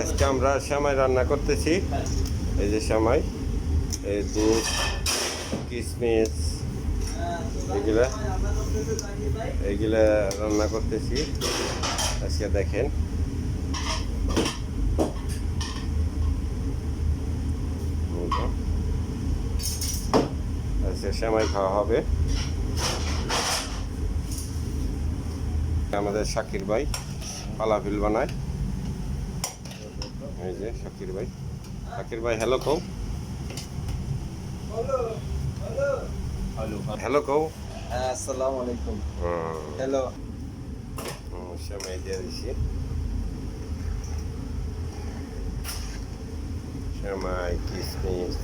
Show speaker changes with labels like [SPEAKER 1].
[SPEAKER 1] আজকে আমরা শ্যামাই রান্না করতেছি। এই যে শ্যামাই, এই দুধ কিশমিশ এগুলা এইগুলা রান্না করতেছি। আজকে দেখেন। আজকে শ্যামাই খাওয়া হবে। আমাদের শাকির ভাই পালাফিল বানায়। যে শাকির ভাই। শাকির ভাই হ্যালো কও। হ্যালো কও।
[SPEAKER 2] হ্যাঁ আসসালামু আলাইকুম। হ্যালো
[SPEAKER 1] শ্যামাই দিয়ে দিছি। শ্যামাই কিশমিশ